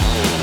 Show.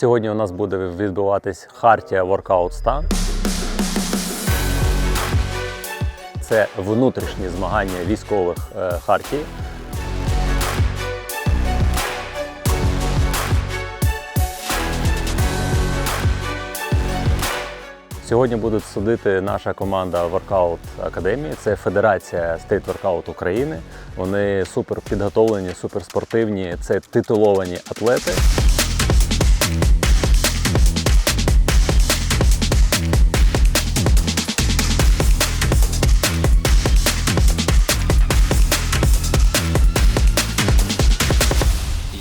Сьогодні у нас буде відбуватись Хартія Воркаут Стан. Це внутрішні змагання військових е, хартій. Сьогодні будуть судити наша команда Workout Академії. Це Федерація State Workout України. Вони супер підготовлені, супер спортивні. Це титуловані атлети.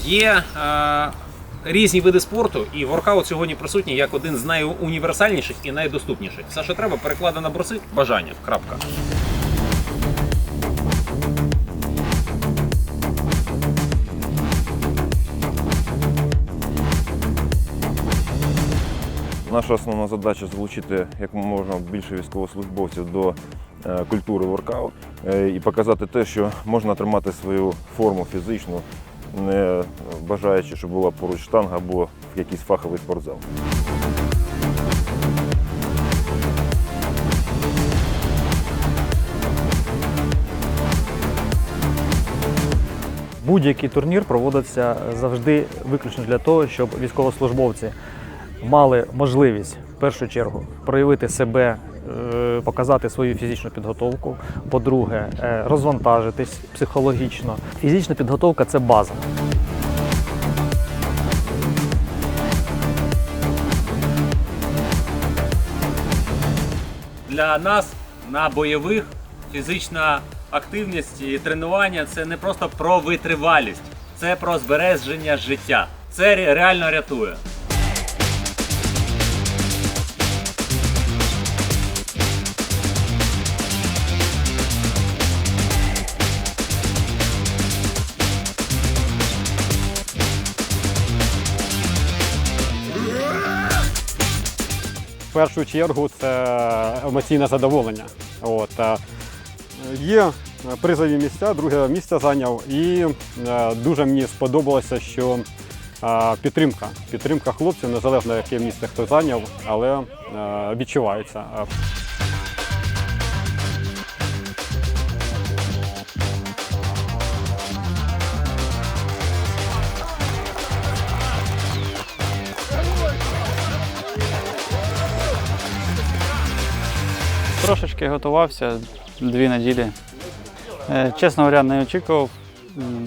Є е, різні види спорту, і воркаут сьогодні присутній як один з найуніверсальніших і найдоступніших. Все, що треба, перекладено на броси, бажання. Крапка. Наша основна задача залучити як можна більше військовослужбовців до е, культури воркаут е, і показати те, що можна тримати свою форму фізичну, не бажаючи, щоб була поруч штанга або в якийсь фаховий спортзал. Будь-який турнір проводиться завжди виключно для того, щоб військовослужбовці мали можливість в першу чергу проявити себе, показати свою фізичну підготовку. По-друге, е, розвантажитись психологічно. Фізична підготовка це база. Для нас на бойових фізична активність і тренування це не просто про витривалість, це про збереження життя. Це реально рятує. Першу чергу це емоційне задоволення. От. е, Є призові місця, друге місце зайняв, і е, дуже мені сподобалося, що е, підтримка. Підтримка хлопців, незалежно яке місце хто зайняв, але відчувається. Трошечки готувався дві неділі. Е, Чесно говоря, не очікував.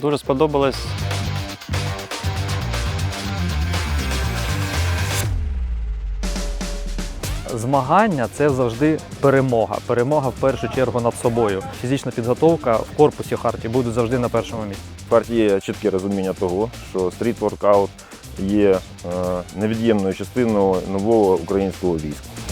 Дуже сподобалось. Змагання це завжди перемога. Перемога в першу чергу над собою. Фізична підготовка в корпусі харті буде завжди на першому місці. В партії є чітке розуміння того, що стріт воркаут є е, невід'ємною частиною нового українського війська.